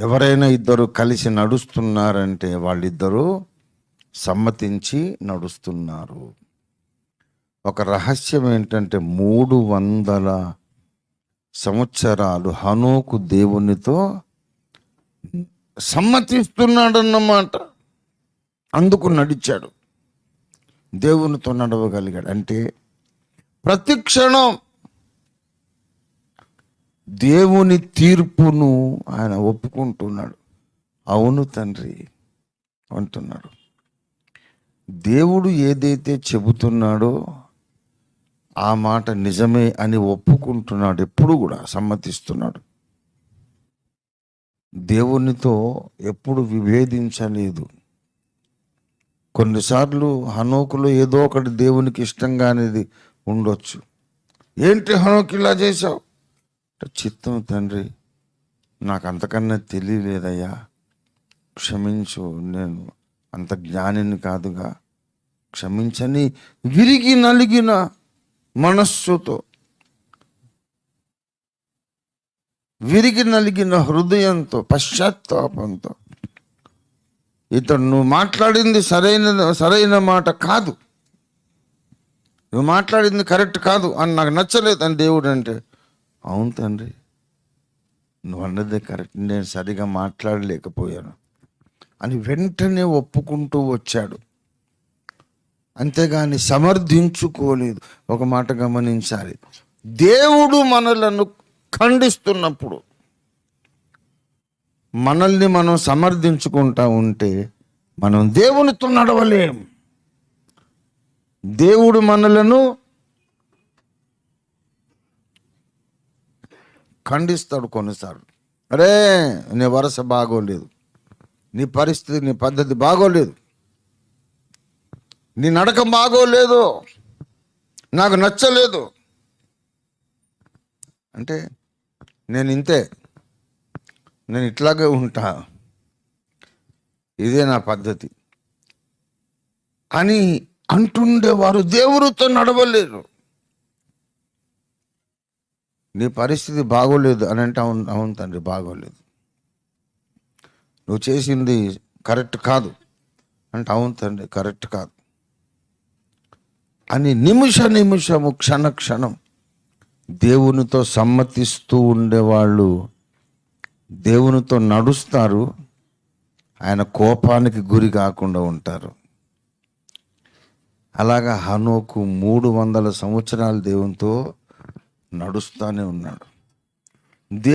ఎవరైనా ఇద్దరు కలిసి నడుస్తున్నారంటే వాళ్ళిద్దరూ సమ్మతించి నడుస్తున్నారు. ఒక రహస్యం ఏంటంటే మూడు వందల సంవత్సరాలు హనోకు దేవునితో సమ్మతిస్తున్నాడన్నమాట. అందుకు నడిచాడు. దేవునితో నడవగలిగాడు. అంటే ప్రతి క్షణం దేవుని తీర్పును ఆయన ఒప్పుకుంటున్నాడు. అవును తండ్రి అంటున్నాడు. దేవుడు ఏదైతే చెబుతున్నాడో ఆ మాట నిజమే అని ఒప్పుకుంటున్నాడు. ఎప్పుడు కూడా సమ్మతిస్తున్నాడు. దేవునితో ఎప్పుడు విభేదించలేదు. కొన్నిసార్లు హనోకులో ఏదో ఒకటి దేవునికి ఇష్టంగానేది ఉండొచ్చు. ఏంటి హనోకి ఇలా చేశావు? చిత్తం తండ్రి నాకు అంతకన్నా తెలియలేదయ్యా. క్షమించు నేను అంత జ్ఞానిని కాదుగా. క్షమించని విరిగి నలిగిన మనస్సుతో విరిగి నలిగిన హృదయంతో పశ్చాత్తాపంతో. ఇతడు నువ్వు మాట్లాడింది సరైన సరైన మాట కాదు. నువ్వు మాట్లాడింది కరెక్ట్ కాదు అని నాకు నచ్చలేదు అని దేవుడు అంటే అవును తండ్రి. నువ్వు అన్నది కరెక్ట్. నేను సరిగా మాట్లాడలేకపోయాను. అని వెంటనే ఒప్పుకుంటూ వచ్చాడు. అంతేగాని సమర్థించుకోలేదు. ఒక మాట గమనించాలి. దేవుడు మనలను ఖండిస్తున్నప్పుడు మనల్ని మనం సమర్థించుకుంటా ఉంటే మనం దేవునితో నడవలేం. దేవుడు మనలను ఖండిస్తాడు కొన్నిసార్లు. అరే నీ వరస బాగోలేదు. నీ పరిస్థితి నీ పద్ధతి బాగోలేదు. నీ నడక బాగోలేదు. నాకు నచ్చలేదు. అంటే నేను ఇంతే. నేను ఇట్లాగే ఉంటా. ఇదే నా పద్ధతి. అని అంటుండేవారు. దేవుడితో నడవలేరు. నీ పరిస్థితి బాగోలేదు అని అంటే అవును అవును తండ్రి బాగోలేదు. నువ్వు చేసింది కరెక్ట్ కాదు అంటే అవును తండ్రి కరెక్ట్ కాదు. అని నిమిష నిమిషము క్షణ క్షణం దేవునితో సమ్మతిస్తూ ఉండేవాళ్ళు దేవునితో నడుస్తారు. ఆయన కోపానికి గురి కాకుండా ఉంటారు. అలాగా హనోకు మూడు వందల సంవత్సరాలు దేవునితో నడుస్తూనే ఉన్నాడు. దే